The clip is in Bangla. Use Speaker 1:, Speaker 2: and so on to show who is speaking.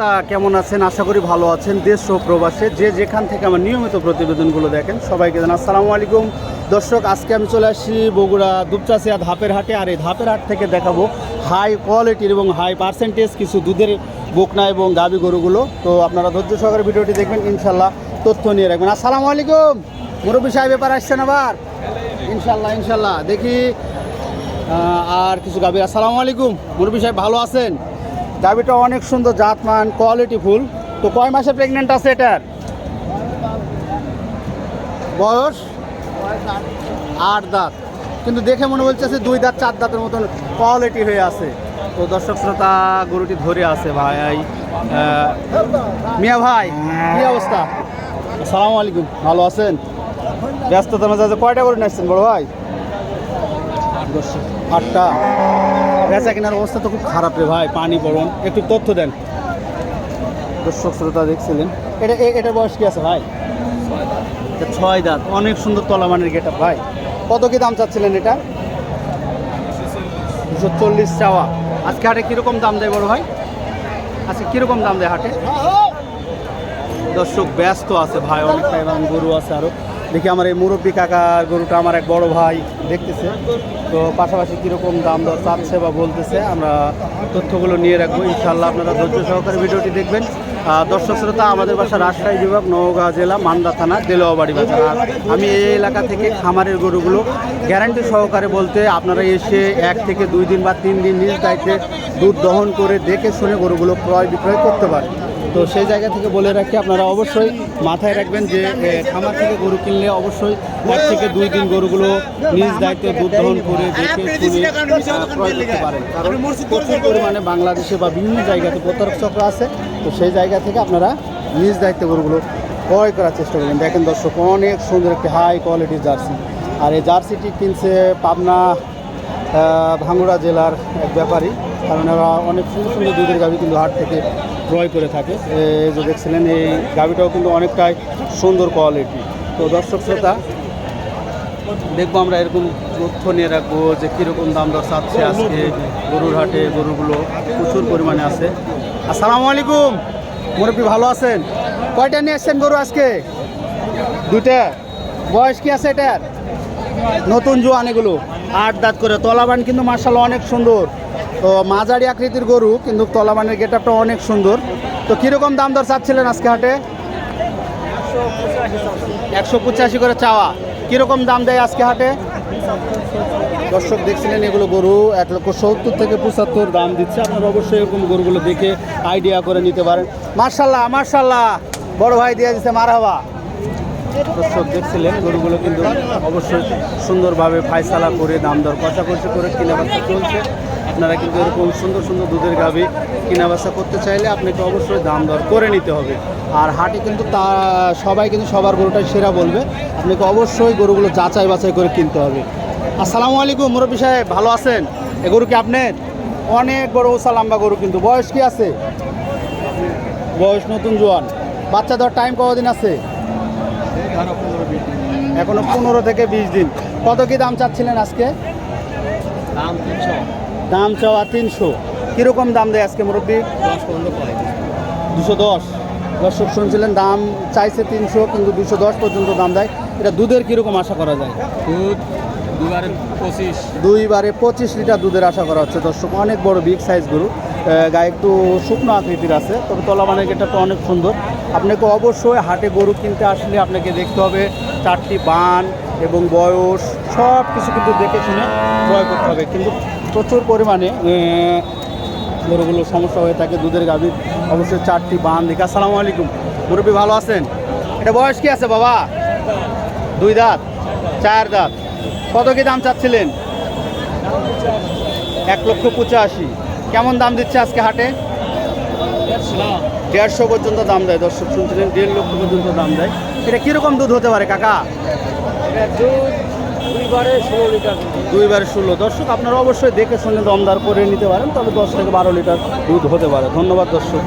Speaker 1: তা কেমন আছেন? আশা করি ভালো আছেন। দেশ ও প্রবাসে যে যেখান থেকে আমার নিয়মিত প্রতিবেদনগুলো দেখেন, সবাইকে জানাই আসসালামু আলাইকুম। দর্শক, আজকে আমি চলে আসছি বগুড়া দুপচাষিয়া ধাপের হাটে, আর এই ধাপের হাট থেকে দেখাবো হাই কোয়ালিটির এবং হাই পার্সেন্টেজ কিছু দুধের বোকনা এবং গাবি গরুগুলো। তো আপনারা ধৈর্য সহকারে ভিডিওটি দেখবেন ইনশাল্লাহ তথ্য নিয়ে রাখবেন। আসসালামু আলাইকুম। মুরব্বী সাহেব ব্যাপার আসছেন আবার? ইনশাল্লাহ ইনশাল্লাহ দেখি আর কিছু গাবি। আসসালামু আলাইকুম। মুরব্বী সাহেব, ভালো আছেন? গাবিটা অনেক সুন্দর জাতমান কোয়ালিটি ফুল। তো কয় মাসে প্রেগনেন্ট আছে এটার? বয়স? আট দাঁত। কিন্তু দেখে মনে হচ্ছে দুই দাঁত চার দাঁতের মতন কোয়ালিটি হয়ে আছে। তো দর্শক শ্রোতা গরুটি ধরে আছে ভাই। মিয়া ভাই কি অবস্থা? আসসালামু আলাইকুম। ভালো আছেন? ব্যস্ততার মাঝে আছে কয়টা করে নিচ্ছেন বড় ভাই? আটটা। বেচা কেনার অবস্থা তো খুব খারাপ রে ভাই পানি পড়ন একটু তথ্য দেন। দর্শক শ্রোতা দেখছিলেন। এটা এ- এটার বয়স কি আছে ভাই? এটা ছয় দাঁত। অনেক সুন্দর তলামানের গেটা ভাই। কত কি দাম চাচ্ছিলেন এটা? দুশো চল্লিশ চাওয়া। আজকে হাটে কীরকম দাম দেয় বড় ভাই? আজকে কীরকম দাম দেয় হাটে? দর্শক ব্যস্ত আছে ভাই অনেকটা এবং গরু আছে আরও দেখি আমার এই মুরব্বী কাকার গরুটা আমার এক বড় ভাই দেখতেছে। তো পাশাপাশি কীরকম দাম দর চাচ্ছে বা বলতেছে, আমরা তথ্যগুলো নিয়ে রাখব। ইনশাল্লাহ আপনারা ধৈর্য সহকারে ভিডিওটি দেখবেন। দর্শক শ্রোতা, আমাদের বাসা রাজশাহী বিভাগ, নওগাঁ জেলা, মান্দা থানা, দেলোয়াবাড়ি বাজার। আর আমি এই এলাকা থেকে খামারের গরুগুলো গ্যারান্টি সহকারে বলতে আপনারা এসে এক থেকে দুই দিন বা তিন দিন নিজ দায়িত্বে দুধ দহন করে দেখে শুনে গরুগুলো ক্রয় বিক্রয় করতে পারেন। তো সেই জায়গা থেকে বলে রাখি আপনারা অবশ্যই মাথায় রাখবেন যে খামার থেকে গরু কিনলে অবশ্যই এক থেকে দুই দিন গরুগুলো নিজ দায়িত্বে দুধ দহন করে দেখে শুনে ক্রয় করতে পারেন কারণ প্রচুর পরিমাণে বাংলাদেশে বা বিভিন্ন জায়গাতে প্রতারক চক্র আছে। তো সেই জায়গা থেকে আপনারা নিজ দায়িত্বে গরুগুলো ক্রয় করার চেষ্টা করবেন। দেখেন দর্শক অনেক সুন্দর একটি হাই কোয়ালিটির জার্সি। আর এই জার্সিটি কিনছে পাবনা ভাঙ্গুড়া জেলার এক ব্যাপারী। কারণ এরা অনেক সুন্দর সুন্দর দুধের গাভি কিন্তু হাট থেকে ক্রয় করে থাকে। যে দেখছিলেন, এই গাভিটাও কিন্তু অনেকটাই সুন্দর কোয়ালিটি তো দর্শক শ্রোতা, দেখব আমরা এরকম তথ্য নিয়ে রাখব যে কীরকম দাম দর চাচ্ছে আজকে গরুর হাটে। গরুগুলো প্রচুর পরিমাণে আছে। আসসালামু আলাইকুম। মুরব্বী, ভালো আছেন? কয়টা নিয়ে আসছেন গরু আজকে? দুইটা। বয়স কি আছে এটার? নতুন জোয়ান এগুলো। আট দাঁত করে। তলাবান কিন্তু মার্শাল অনেক সুন্দর। তো মাঝারি আকৃতির গরু কিন্তু তলাবানের গেটআপটা অনেক সুন্দর। তো কীরকম দাম দর চাচ্ছিলেন আজকে হাটে? একশো পঁচাশি করে চাওয়া। কীরকম দাম দেয় আজকে হাটে? দর্শক দেখছিলেন এগুলো গরু এক লক্ষ সত্তর থেকে পঁচাত্তর দাম দিচ্ছে। আপনারা অবশ্যই এরকম গরুগুলো দেখে আইডিয়া করে নিতে পারেন। মার্শাল্লাহ মার্শাল্লাহ বড় ভাই দিয়ে দিচ্ছে মারাবা দর্শক দেখছিলেন গরুগুলো কিন্তু অবশ্যই সুন্দরভাবে ফায়সালা করে দাম দর কষাকষি করে কিনা চলছে। আপনারা কিন্তু এরকম সুন্দর সুন্দর দুধের গাভি কিনা বাচ্চা করতে চাইলে আপনাকে অবশ্যই দাম দর করে নিতে হবে। আর হাটে কিন্তু তা, সবাই কিন্তু সবার গরুটাই সেরা বলবে। আপনাকে অবশ্যই গরুগুলো যাচাই বাছাই করে কিনতে হবে। আসসালামু আলাইকুম, মুরব্বী সাহেব, ভালো আছেন? এ গরু কি আপনার? অনেক বড় উষা লম্বা গরু কিন্তু। বয়স কি আছে? বয়স নতুন জোয়ান। বাচ্চা ধর টাইম কতদিন আছে? এখনও পনেরো থেকে বিশ দিন। কত কি দাম চাচ্ছিলেন আজকে?
Speaker 2: দাম তিনশো।
Speaker 1: দাম চাওয়া তিনশো। কীরকম দাম দেয় আজকে মুরব্বী?
Speaker 2: দশ
Speaker 1: দুশো। দর্শক শুনছিলেন দাম চাইছে তিনশো কিন্তু দুশো দশ পর্যন্ত দাম দেয়। এটা দুধের কীরকম আশা করা যায়?
Speaker 2: দুধ দুবারে পঁচিশ।
Speaker 1: দুইবারে পঁচিশ লিটার দুধের আশা করা হচ্ছে। দর্শক অনেক বড় বিগ সাইজ গরু। গায়ে একটু শুকনো আকৃতির আছে তবে তলা তলাবানের গেটটা অনেক সুন্দর। আপনাকে অবশ্যই হাটে গরু কিনতে আসলে আপনাকে দেখতে হবে চারটি বান এবং বয়স সব কিছু কিন্তু দেখে শুনে ক্রয় করতে হবে। কিন্তু প্রচুর পরিমাণে গরুগুলো সমস্যা হয়ে থাকে, দুধের গাভীর অবশ্যই চারটি বান দেখে। আসসালামু আলাইকুম। মুরব্বী, ভালো আছেন? এটা বয়স কি আছে বাবা? দুই দাঁত? চার দাঁত? কত কি দাম চাচ্ছিলেন? এক লক্ষ পঁচাশি। কেমন দাম দিচ্ছে আজকে হাটে? দেড়শো পর্যন্ত দাম দেয়, দর্শক শুনছিলেন, দেড় লক্ষ পর্যন্ত দাম দেয়। এটা কীরকম দুধ হতে পারে, কাকা?
Speaker 2: দুধ
Speaker 1: দুইবারে ষোলো দর্শক, আপনারা অবশ্যই দেখে শুনে দমদার করে নিতে পারেন, তবে দশ থেকে বারো লিটার দুধ হতে পারে। ধন্যবাদ দর্শক।